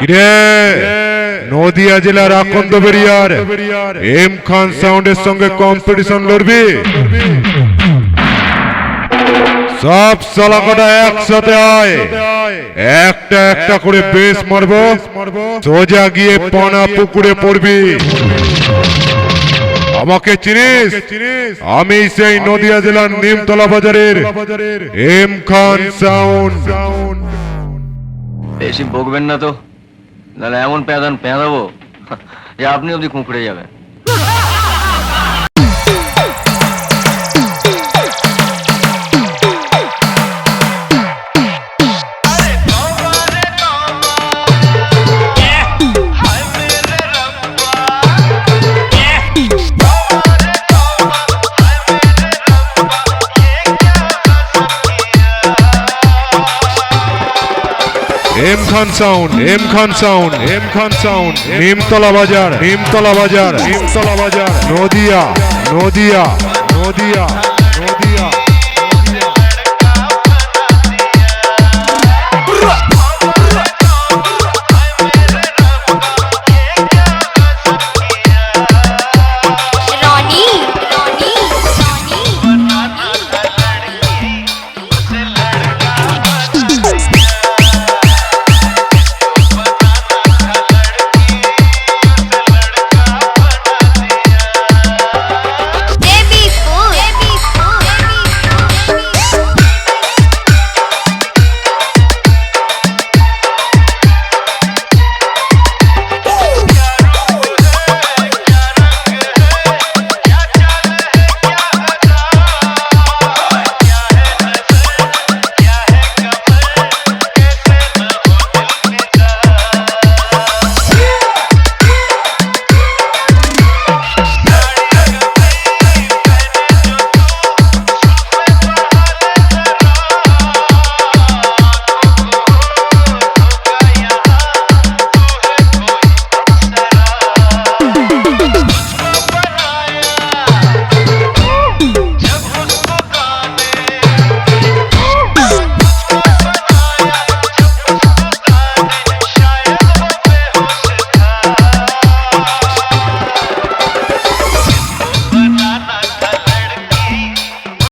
কিরে? নদিয়া জেলার আকন্দ barrier, M খান সাউন্ডের সঙ্গে কম্পিটিশন লড়বি? সব সালাকটা একসাথে আয়। একটা একটা করে বেশ মারবো, সোজা গিয়ে পানা পুকুরে পড়বি। আমাকে চিনিস? আমি সেই নদিয়া জেলার নিমতলা বাজারের এম খান সাউন্ড। বেশি বকবেন না তো। నన్ను ఏమని పేదని పేదవు యాప్ని ఉంది కుంకుడే అవే M Khan sound M Khan sound M Khan sound Nimtala Bazar Nimtala Bazar Nimtala বাজার, নদিয়া নদিয়া নদিয়া।